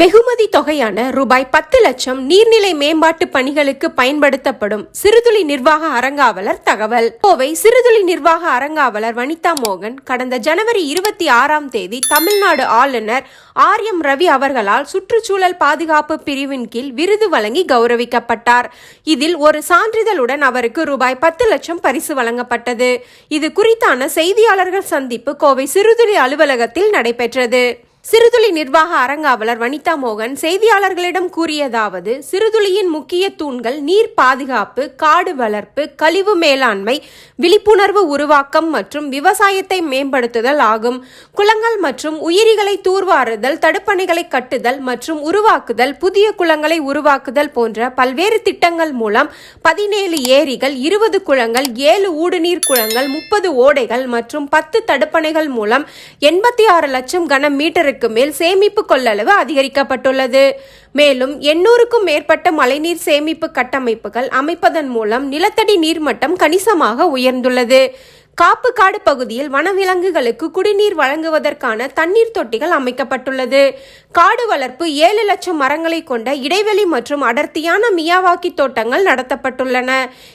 வெகுமதி தொகையான ரூபாய் பத்து லட்சம் நீர்நிலை மேம்பாட்டு பணிகளுக்கு பயன்படுத்தப்படும் சிறுதுளி நிர்வாக அறங்காவலர் தகவல். கோவை சிறுதுளி நிர்வாக அறங்காவலர் வனிதா மோகன் கடந்த ஜனவரி இருபத்தி ஆறாம் தேதி தமிழ்நாடு ஆளுநர் ஆர் எம் ரவி அவர்களால் சுற்றுச்சூழல் பாதுகாப்பு பிரிவின் கீழ் விருது வழங்கி கௌரவிக்கப்பட்டார். இதில் ஒரு சான்றிதழுடன் அவருக்கு ரூபாய் பத்து லட்சம் பரிசு வழங்கப்பட்டது. இது குறித்தான செய்தியாளர்கள் சந்திப்பு கோவை சிறுதுளி அலுவலகத்தில் நடைபெற்றது. சிறுதுளி நிர்வாக அரங்காவலர் வனிதா மோகன் செய்தியாளர்களிடம் கூறியதாவது சிறுதுளியின் முக்கிய தூண்கள் நீர் பாதுகாப்பு காடு வளர்ப்பு கழிவு மேலாண்மை விழிப்புணர்வு உருவாக்கம் மற்றும் விவசாயத்தை மேம்படுத்துதல் ஆகும். குளங்கள் மற்றும் உயிரிகளை தூர்வாறுதல் தடுப்பணைகளை கட்டுதல் மற்றும் உருவாக்குதல் புதிய குளங்களை உருவாக்குதல் போன்ற பல்வேறு திட்டங்கள் மூலம் பதினேழு ஏரிகள் இருபது குளங்கள் ஏழு ஊடுநீர் குளங்கள் முப்பது ஓடைகள் மற்றும் பத்து தடுப்பணைகள் மூலம் எண்பத்தி ஆறு லட்சம் கன மீட்டருக்கு மேல் சேமிப்பு கொள்ளளவு அதிகரிக்கப்பட்டுள்ளது. மேலும் எண்ணூறுக்கும் மேற்பட்ட மழைநீர் சேமிப்பு கட்டமைப்புகள் அமைப்பதன் மூலம் நிலத்தடி நீர்மட்டம் கணிசமாக உயர்ந்துள்ளது. காப்புக்காடு பகுதியில் வனவிலங்குகளுக்கு குடிநீர் வழங்குவதற்கான தண்ணீர் தொட்டிகள் அமைக்கப்பட்டுள்ளது. காடு வளர்ப்பு ஏழு லட்சம் மரங்களை கொண்ட இடைவெளி மற்றும் அடர்த்தியான மியாவாக்கி தோட்டங்கள் நடத்தப்பட்டுள்ளன.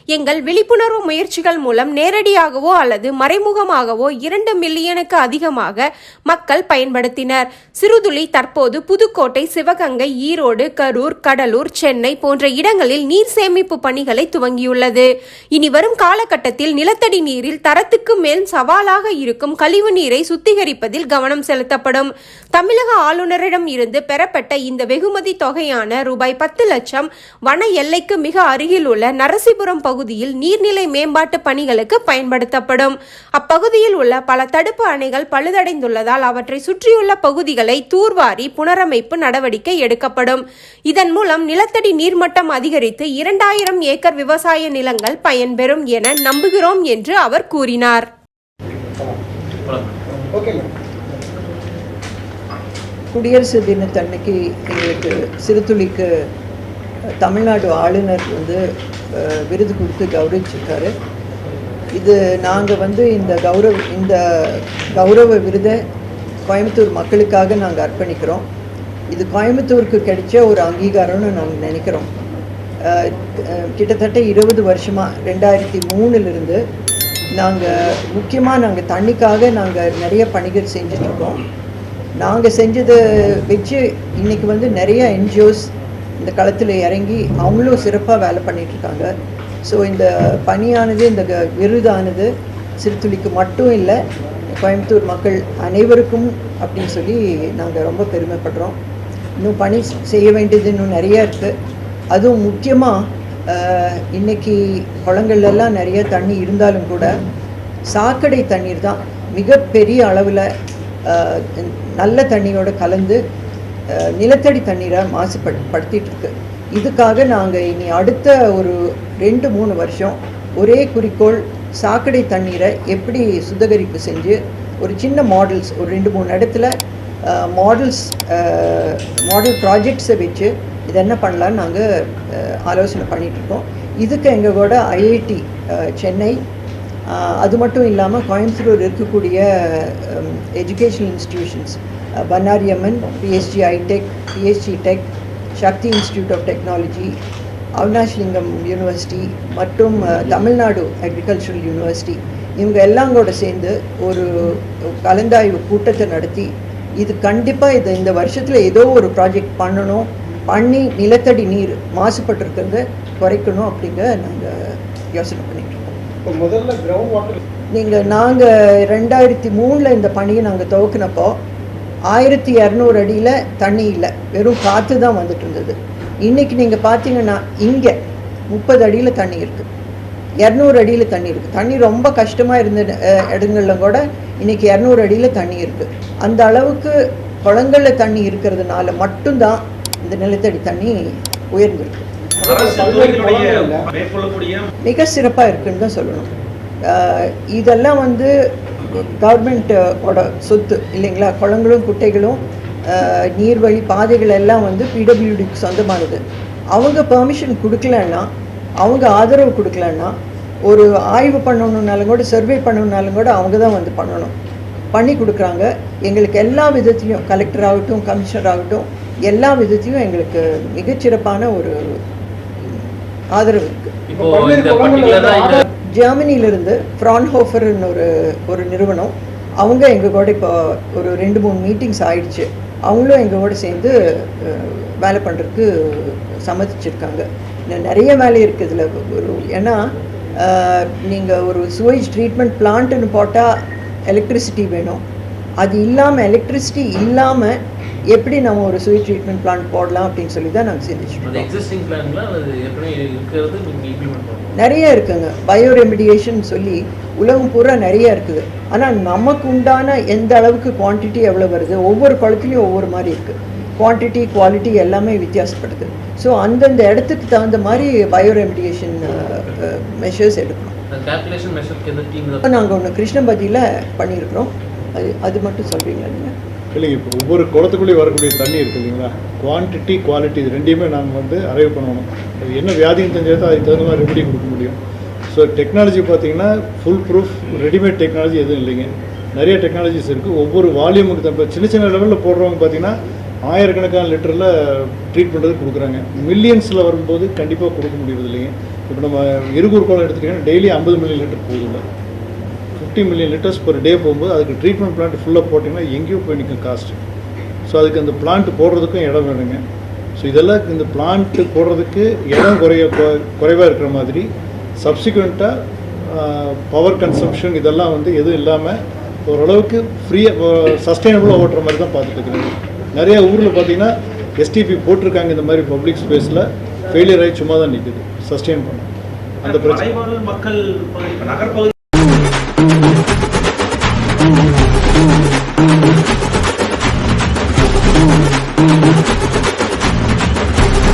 எங்கள் விழிப்புணர்வு முயற்சிகள் மூலம் நேரடியாகவோ அல்லது மறைமுகமாகவோ இரண்டு மில்லியனுக்கு அதிகமாக மக்கள் பயன்படுத்தினர். சிறுதுளி தற்போது புதுக்கோட்டை சிவகங்கை ஈரோடு கரூர் கடலூர் சென்னை போன்ற இடங்களில் நீர் சேமிப்பு பணிகளை துவங்கியுள்ளது. இனி வரும் காலகட்டத்தில் நிலத்தடி நீரில் தரத்துக்கு மேல் சவாலாக இருக்கும் கழிவு நீரை சுத்திகரிப்பதில் கவனம் செலுத்தப்படும். தமிழக ஆளுநரிடம் இருந்து பெறப்பட்ட இந்த வெகுமதி தொகையான ரூபாய் பத்து லட்சம் வன எல்லைக்கு மிக அருகில் உள்ள நரசிபுரம் பகுதியில் நீர்நிலை மேம்பாட்டு பணிகளுக்கு பயன்படுத்தப்படும். அப்பகுதியில் உள்ள பல தடுப்பு அணைகள் பழுதடைந்துள்ளதால் அவற்றை சுற்றியுள்ள பகுதிகளை தூர்வாரி புனரமைப்பு நடவடிக்கை எடுக்கப்படும். இதன் மூலம் நிலத்தடி நீர்மட்டம் அதிகரித்து இரண்டாயிரம் ஏக்கர் விவசாய நிலங்கள் பயன்பெறும் என நம்புகிறோம் என்று அவர் கூறினார். Okay ma'am. குடியரசு தினத்தன்னைக்கு எங்களுக்கு சிறுதுளிக்கு அஹ், தமிழ்நாடு ஆளுநர் வந்து விருது கொடுத்து கௌரவிச்சிருக்காரு. இது நாங்கள் வந்து இந்த கௌரவ இந்த கௌரவ விருதை கோயம்புத்தூர் மக்களுக்காக நாங்கள் அர்ப்பணிக்கிறோம். இது கோயம்புத்தூருக்கு கிடைச்ச ஒரு அங்கீகாரம்னு நாங்கள் நினைக்கிறோம். கிட்டத்தட்ட இருபது வருஷமாக ரெண்டாயிரத்தி மூணுலேருந்து நாங்கள் முக்கியமாக நாங்கள் தண்ணிக்காக நாங்கள் நிறைய பணிகள் செஞ்சிட்ருக்கோம். நாங்கள் செஞ்சதை வச்சு இன்றைக்கி வந்து நிறைய என்ஜிஓஸ் இந்த களத்தில் இறங்கி அவங்களும் சிறப்பாக வேலை பண்ணிகிட்ருக்காங்க இருக்காங்க ஸோ இந்த பணியானது இந்த க- விருதானது சிறுத்துளிக்கு மட்டும் இல்லை கோயம்புத்தூர் மக்கள் அனைவருக்கும் அப்படின்னு சொல்லி நாங்கள் ரொம்ப பெருமைப்படுறோம். இன்னும் பணி செய்ய வேண்டியது இன்னும் நிறையா இருக்குது அதுவும் முக்கியமாக இன்னைக்கு குளங்கள்லாம் நிறைய தண்ணி இருந்தாலும் கூட சாக்கடை தண்ணீர் தான் மிகப்பெரிய அளவில் நல்ல தண்ணியோடு கலந்து நிலத்தடி தண்ணீரை மாசுபடு இதுக்காக நாங்கள் இனி அடுத்த ஒரு ரெண்டு மூணு வருஷம் ஒரே குறிக்கோள் சாக்கடை தண்ணீரை எப்படி சுத்திகரிப்பு செஞ்சு ஒரு சின்ன மாடல்ஸ் ஒரு ரெண்டு மூணு இடத்துல மாடல்ஸ் மாடல் ப்ராஜெக்ட்ஸை வச்சு இது என்ன பண்ணலான்னு நாங்கள் ஆலோசனை பண்ணிகிட்ருக்கோம் இதுக்கு எங்கள் கூட ஐஐடி சென்னை அது மட்டும் இல்லாமல் கோயம்புத்தூர் இருக்கக்கூடிய educational institutions Bannariamman PSG iTech PSG tech Sakthi institute of technology Avinashilingam university மற்றும் தமிழ்நாடு அக்ரிகல்ச்சரல் யூனிவர்சிட்டி இவங்க எல்லாம் கூட சேர்ந்து ஒரு கலந்தாய்வு கூட்டத்தை நடத்தி இது கண்டிப்பாக இது இந்த வருஷத்தில் ஏதோ ஒரு ப்ராஜெக்ட் பண்ணணும். பண்ணி நிலத்தடி நீர் மாசுபட்டிருக்கிறத குறைக்கணும் அப்படிங்க நாங்கள் யோசனை பண்ணிட்டு இருக்கோம். இப்போ முதல்ல கிரவுண்ட் வாட்டர் நீங்கள் நாங்கள் ரெண்டாயிரத்தி மூணில் இந்த பணியை நாங்கள் துவக்கினப்போ ஆயிரத்தி இரநூறு அடியில் தண்ணி இல்லை. வெறும் காற்று தான் வந்துட்டு இருந்தது. இன்றைக்கி நீங்கள் பார்த்தீங்கன்னா இங்கே முப்பது அடியில் தண்ணி இருக்குது இரநூறு அடியில் தண்ணி இருக்குது தண்ணி ரொம்ப கஷ்டமாக இருந்த இடங்கள்ல கூட இன்றைக்கி இரநூறு அடியில் தண்ணி இருக்குது அந்த அளவுக்கு குளங்களில் தண்ணி இருக்கிறதுனால மட்டும்தான் இந்த நிலத்தடி தண்ணி உயர்ந்திருக்கு. மிக சிறப்பாக இருக்குன்னு தான் சொல்லணும். இதெல்லாம் வந்து கவர்மெண்ட்டோட சொத்து இல்லைங்களா? குளங்களும் குட்டைகளும் நீர்வழி பாதைகள் எல்லாம் வந்து பிடபிள்யூடிக்கு சொந்தமானது. அவங்க பெர்மிஷன் கொடுக்கலன்னா அவங்க ஆதரவு கொடுக்கலன்னா ஒரு ஆய்வு பண்ணணுன்னாலும் கூட சர்வே பண்ணணுன்னாலும் கூட அவங்க தான் வந்து பண்ணணும். பண்ணி கொடுக்குறாங்க. எங்களுக்கு எல்லா விதத்துலையும் கலெக்டர் ஆகட்டும் கமிஷனர் ஆகட்டும் எல்லா விதத்தையும் எங்களுக்கு மிகச்சிறப்பான ஒரு ஆதரவு இருக்குது ஜெர்மனியிலிருந்து ஃப்ரான்ஹோஃபர்னு ஒரு ஒரு நிறுவனம் அவங்க எங்கள் கூட இப்போ ஒரு ரெண்டு மூணு மீட்டிங்ஸ் ஆயிடுச்சு. அவங்களும் எங்கள் கூட சேர்ந்து வேலை பண்ணுறதுக்கு சம்மதிச்சிருக்காங்க. இன்னும் நிறைய வேலை இருக்குது இதில். ஒரு ஏன்னா நீங்கள் ஒரு சுவேஜ் ட்ரீட்மெண்ட் பிளான்ட்டுன்னு போட்டால் எலக்ட்ரிசிட்டி வேணும். அது இல்லாமல் எலக்ட்ரிசிட்டி இல்லாமல் எப்படி நம்ம ஒரு சுவேஜ் ட்ரீட்மெண்ட் பிளான்ட் போடலாம் அப்படின்னு சொல்லி தான் நாங்கள் பண்ணணும். நிறைய இருக்குங்க. பயோ ரெமிடியேஷன் சொல்லி உலகம் பூரா நிறைய இருக்குது. ஆனால் நமக்கு உண்டான எந்த அளவுக்கு குவான்டிட்டி எவ்வளோ வருது ஒவ்வொரு குளத்துலையும் ஒவ்வொரு மாதிரி இருக்குது குவான்டிட்டி குவாலிட்டி எல்லாமே வித்தியாசப்படுது. ஸோ அந்தந்த இடத்துக்கு தகுந்த மாதிரி பயோ ரெமிடியேஷன் மெஷர்ஸ் எடுக்கணும். நாங்கள் ஒன்று கிருஷ்ணபதியில் பண்ணியிருக்கிறோம். அது அது மட்டும் சொல்கிறீங்களா நீங்கள் இல்லைங்க இப்போ ஒவ்வொரு குளத்துக்குள்ளேயும் வரக்கூடிய தண்ணி இருக்குது இல்லைங்களா? குவான்டிட்டி குவாலிட்டி இது ரெண்டையுமே நாங்கள் வந்து அரைவ் பண்ணணும். அது என்ன வியாதின்னு தெரிஞ்சது அதுக்கு தகுந்த மாதிரி ரெமெடி கொடுக்க முடியும். ஸோ டெக்னாலஜி பார்த்தீங்கன்னா ஃபுல் ப்ரூஃப் ரெடிமேட் டெக்னாலஜி எதுவும் இல்லைங்க. நிறைய டெக்னாலஜிஸ் இருக்குது ஒவ்வொரு வால்யூமுக்கு தப்ப சின்ன சின்ன லெவலில் போடுறவங்க பார்த்தீங்கன்னா ஆயிரக்கணக்கான லிட்டரில் ட்ரீட் பண்ணுறது கொடுக்குறாங்க. மில்லியன்ஸில் வரும்போது கண்டிப்பாக கொடுக்க முடியறது இல்லைங்க இப்போ நம்ம இருகூர் குளம் எடுத்துக்கிட்டிங்கன்னா டெய்லி ஐம்பது million litre போகுதுல்ல fifty million litres per day போகும்போது அதுக்கு ட்ரீட்மெண்ட் பிளான்ட் ஃபுல்லாக போட்டிங்கன்னா எங்கேயோ போய் நிற்கும் காஸ்ட் ஸோ அதுக்கு அந்த பிளான்ட் போடுறதுக்கும் இடம் வேணுங்க. ஸோ இதெல்லாம் இந்த பிளான்ட்டு போடுறதுக்கு இடம் குறைய குறைவாக இருக்கிற மாதிரி சப்சிக்வெண்ட்டாக பவர் கன்சம்ஷன் இதெல்லாம் வந்து எதுவும் இல்லாமல் ஓரளவுக்கு ஃப்ரீயாக சஸ்டைனபுளாக ஓட்டுற மாதிரி தான் பார்த்துட்டு நிறையா ஊரில் பார்த்தீங்கன்னா எஸ்டிபி போட்டிருக்காங்க இந்த மாதிரி பப்ளிக் ஸ்பேஸில் ஃபெயிலியர் ஆகி சும்மா தான் நிற்குது சஸ்டெயின் பண்ண. அந்த பிரச்சனை. மக்கள் நகர்பகுதி